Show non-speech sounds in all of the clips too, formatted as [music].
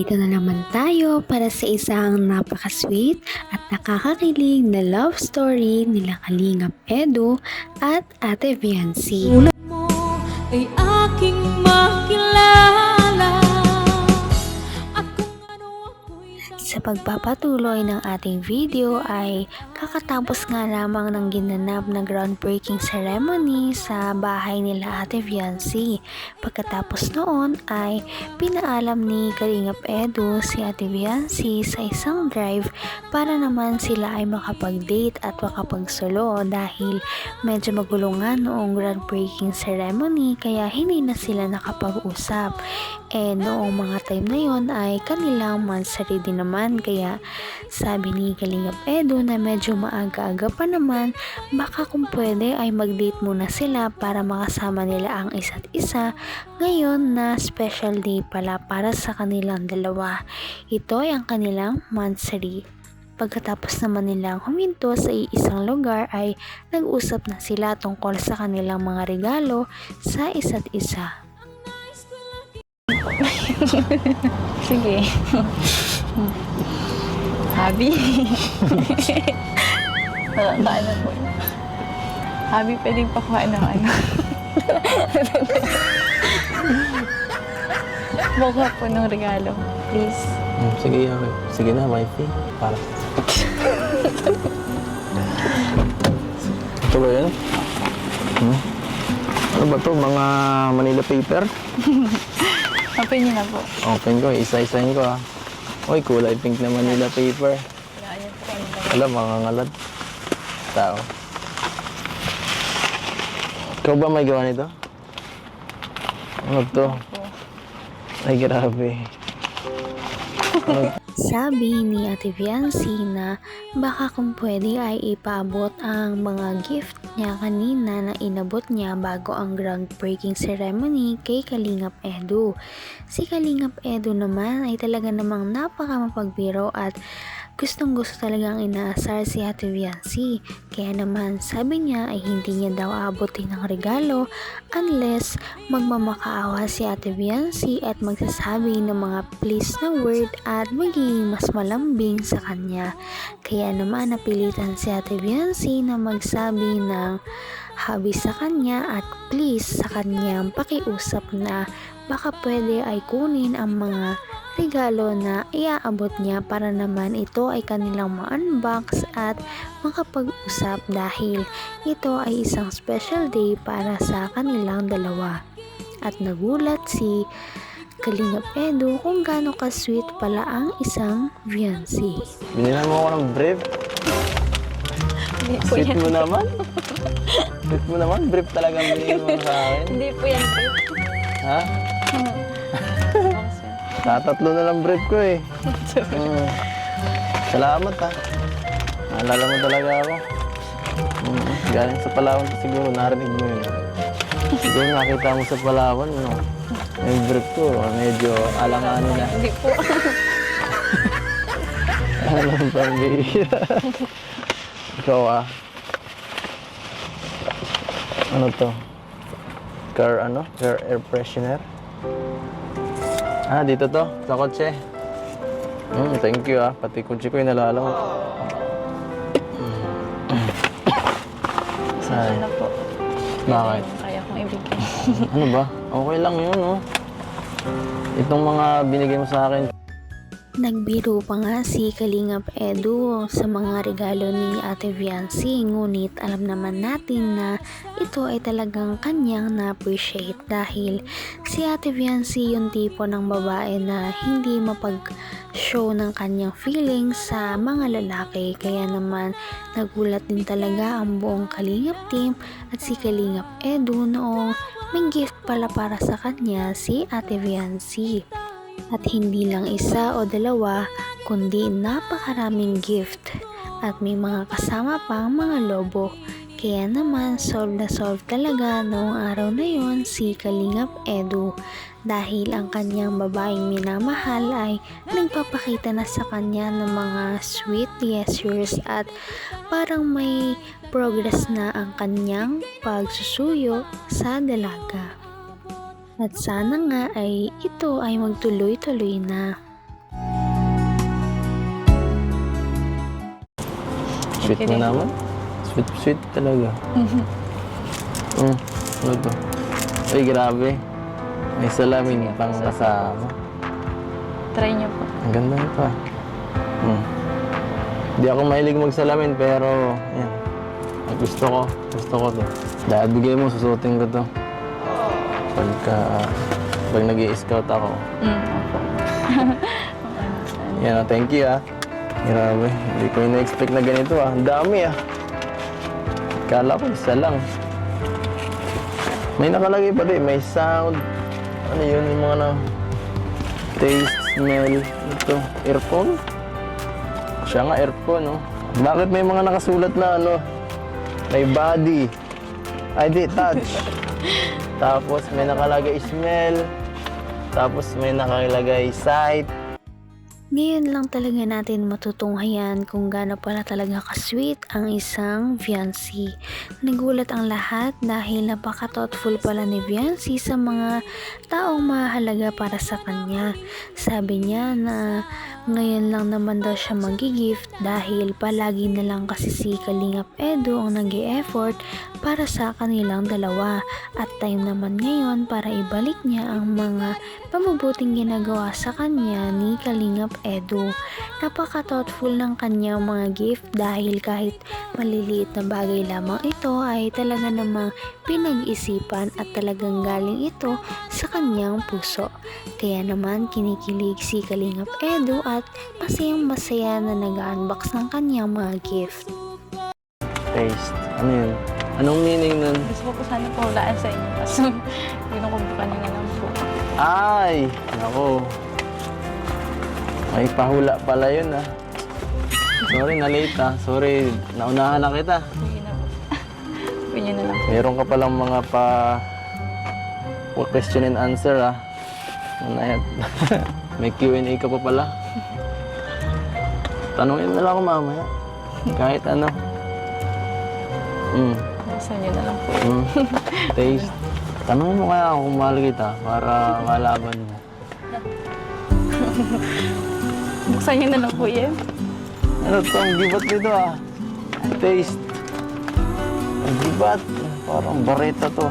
Narito na naman tayo para sa isang napaka-sweet at nakakakilig na love story nila Kalingap Edu at Ate Viancy. mo ay aking makilala ano Sa pagpapatuloy ng ating video ay kakatapos nga lamang ng ginanap na groundbreaking ceremony sa bahay nila Ate Viancy. Pagkatapos noon ay pinaalam ni Kalingap Edu si Ate Viancy sa isang drive para naman sila ay makapag-date at makapagsolo dahil medyo magulo noong groundbreaking ceremony kaya hindi na sila nakapag-usap. Eh noong mga time na yon ay kanilang mansari din naman kaya sabi ni Kalingap Edu na medyo maaga-aga pa naman baka kung pwede ay mag-date muna sila para makasama nila ang isa't isa ngayon na special day pala para sa kanilang dalawa. Ito ay ang kanilang mansari. Pagkatapos naman nilang huminto sa isang lugar ay nag-usap na sila tungkol sa kanilang mga regalo sa isa't isa. [laughs] Sige. [laughs] Habi. [laughs] Nakakaano ano po. Habi, pwedeng pakuha ng ano. Buka po ng regalo. Please. Hmm, sige, okay. Sige na, wifey. Para. Ito ba yan? Hmm? Ano ba to? Mga Manila paper? [laughs] Open niyo na po. Open ko, isa-isahin ko ah. Uy, kulay pink na Manila paper. Kailangan niyo po? Alam, mga ngalad. Tao. Ikaw ba may gawa nito? Ano to? Ay, grabe. [laughs] Sabi ni Ate Viancy na baka kung pwede ay ipaabot ang mga gift niya kanina na inabot niya bago ang groundbreaking ceremony kay Kalingap Edu. Si Kalingap Edu naman ay talaga namang napaka mapagbiro at gustong gusto talagang inaasar si Ate Viancy. Kaya naman sabi niya ay hindi niya daw aabotin ng regalo unless magmamakaawa si Ate Viancy at magsasabi ng mga please na word at magiging mas malambing sa kanya. Kaya naman napilitan si Ate Viancy na magsabi ng habi sa kanya at please sa kanyang pakiusap na baka pwede ay kunin ang mga regalo na iaabot niya para naman ito ay kanilang ma-unbox at makapag-usap dahil ito ay isang special day para sa kanilang dalawa. At nagulat si Kalingap Edu kung gaano ka-sweet pala ang isang Viancy. Binilan mo ako ng brief. Sweet mo naman. Sweet mo naman. Brief talaga ang binigay mo sa akin. Hindi po yan po. Ha? Tatatlo na lang brief ko eh. [laughs] Mm. Salamat ha. Naalala mo talaga ako. Mm. Galing sa Palawan siguro, narinig mo yun. Siguro nakita mo sa Palawan, no? Yung brief ko, medyo alanganin na. Hindi po. Ano ang pambihira? Ikaw ah. Ano to? Car ano? Car air freshener? Ah, dito to. Sa kotse. Mm, thank you ah. Pati kotse ko yung nalala mo. Saan? Ano po. Bakit? Kaya kong ibigay. Ano ba? Okay lang yun, oh. Itong mga binigay mo sa akin, Nagbiro pa nga si Kalingap Edu sa mga regalo ni Ate Viancy ngunit alam naman natin na ito ay talagang kanyang na-appreciate dahil si Ate Viancy yung tipo ng babae na hindi mapag-show ng kanyang feelings sa mga lalaki kaya naman nagulat din talaga ang buong Kalingap team at si Kalingap Edu noong may gift pala para sa kanya si Ate Viancy. At hindi lang isa o dalawa, kundi napakaraming gift. At may mga kasama pang mga lobo. Kaya naman, solve na solve talaga noong araw na yon si Kalingap Edu. Dahil ang kanyang babaeng minamahal ay nagpapakita na sa kanya ng mga sweet gestures at parang may progress na ang kanyang pagsusuyo sa dalaga. At sana nga ay ito ay magtuloy-tuloy na. Sweet mo naman. Sweet, sweet talaga. Mm-hmm. [laughs] Mm, ano? Ay, grabe. May salamin Sige, pang kasama. Try niyo po. Ang ganda nito ah. Mm. Hindi ako mahilig magsalamin pero yan. Gusto ko. Gusto ko to. Dahil bigay mo, susutin ko to. Pagka, pag nag scout ako. Mm. [laughs] Yan ah, thank you ah. Grabe, hindi ko na-expect na ganito ah. Ang dami ah. Kala ko isa lang. May nakalagay pa din, may sound. Ano yun, yung mga na... Taste, smell, ito, earphone? Siya nga, earphone, no? Bakit may mga nakasulat na ano? May body. Ay, di, touch. Tapos may nakalagay smell. Tapos may nakalagay sight. Ngayon lang talaga natin matutunghayan kung gaano pala talaga ka-sweet ang isang fiancé. Nagulat ang lahat dahil napaka-thoughtful pala ni fiancé sa mga taong mahalaga para sa kanya. Sabi niya na ngayon lang naman daw siya magigift dahil palagi na lang kasi si Kalingap Edo ang nag effort para sa kanilang dalawa at time naman ngayon para ibalik niya ang mga pamabuting ginagawa sa kanya ni Kalingap Edu. Napaka-thoughtful ng kanyang mga gift dahil kahit maliliit na bagay lamang ito ay talaga namang pinag-isipan at talagang galing ito sa kanyang puso. Kaya naman kinikilig si Kalingap Edu at masayang masaya na nag-unbox ng kanyang mga gift. Taste. Ano yun? Anong meaning nun? Gusto ko po sana po hulaan sa inyo. Kaso, [laughs] kinukumbukan niyo na lang po. Ay! Nako. May pahula pala yun ah. Sorry, na-late ah. Sorry, naunahan na kita. Sige na po. [laughs] Na lang po. Meron ka palang mga pa... pa question and answer ah. Ano na yan? [laughs] May Q&A ka pa pala. Tanungin mo lang ako mamaya. Kahit ano. Mm. Nasa niyo na lang po. Mm. Taste. Tanungin mo kaya ako kung mahal kita para malaban mo. Buksan niyo na lang po yan. Ano to? Ang gibat nito ah. Taste. Ang gibat. Parang bareta to.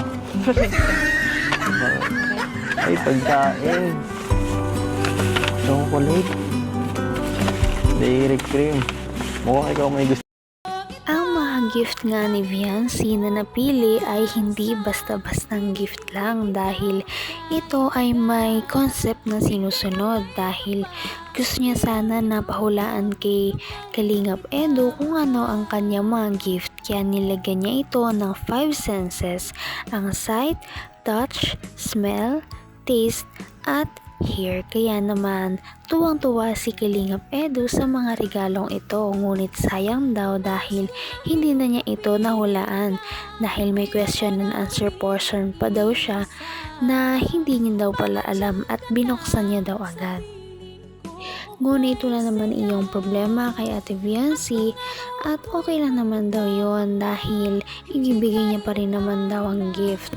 Ay, pagkain. Chocolate. Dairy cream. Mukhang ikaw may gusto. Ang mga gift nga ni Viancy na napili ay hindi basta-bastang gift lang dahil ito ay may concept na sinusunod dahil gusto niya sana na pahulaan kay Kalingap Edo kung ano ang kanyang mga gift kaya nilagyan niya ito ng five senses ang sight, touch, smell, taste, at hear. Kaya naman, tuwang-tuwa si Kalingap Edu sa mga regalong ito. Ngunit sayang daw dahil hindi na niya ito nahulaan. Dahil may question and answer portion pa daw siya na hindi niya daw pala alam at binuksan niya daw agad. Ngunit wala naman iyong problema kay Ate Viancy at okay lang naman daw yon dahil ibibigay niya pa rin naman daw ang gift.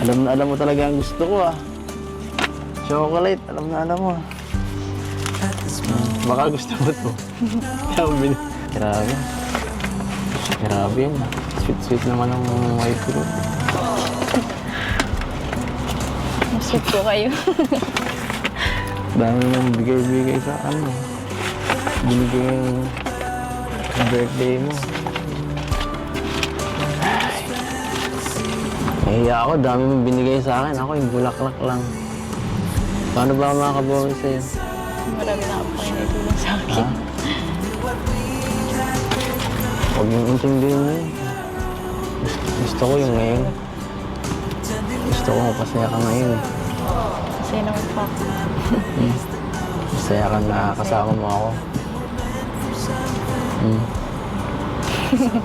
Alam na alam mo talaga ang gusto ko ah. Chocolate. Alam na alam mo. Baka gusto mo to. [laughs] Kaya mo bin... Grabe. Grabe yun. ah. Sweet-sweet naman ang wife ko. Masweet po kayo. [laughs] Dami nang bigay-bigay sa ano. Binigay yung birthday mo. Nahiya ako, dami mong binigay sa akin. Ako yung bulaklak lang. Paano ba ako makakabawi sa'yo? Marami na po kayo naitulong sa akin. Ha? Huwag mong intindihin mo yun. Gusto, gusto ko yung ngayon. Gusto ko mapasaya ka ngayon. Kasi naman po ako. Masaya ka na kasama mo ako. Hmm.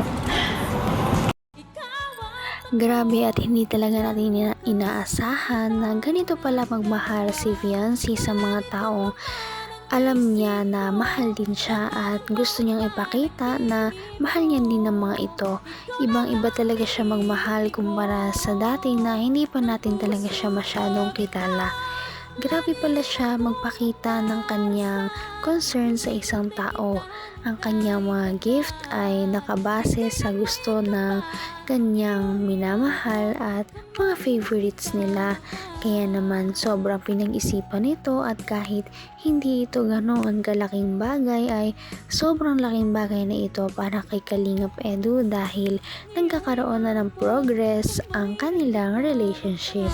[laughs] Grabe at hindi talaga natin ina- inaasahan na ganito pala magmahal si Viancy sa mga taong alam niya na mahal din siya at gusto niyang ipakita na mahal niya din ng mga ito. Ibang iba talaga siya magmahal kumpara sa dati na hindi pa natin talaga siya masyadong kilala. Grabe pala siya magpakita ng kanyang concern sa isang tao. Ang kanyang mga gift ay nakabase sa gusto ng kanyang minamahal at mga favorites nila. Kaya naman sobrang pinag-isipan nito at kahit hindi ito ganoon kalaking bagay ay sobrang laking bagay na ito para kay Kalingap Edu dahil nagkakaroon na ng progress ang kanilang relationship.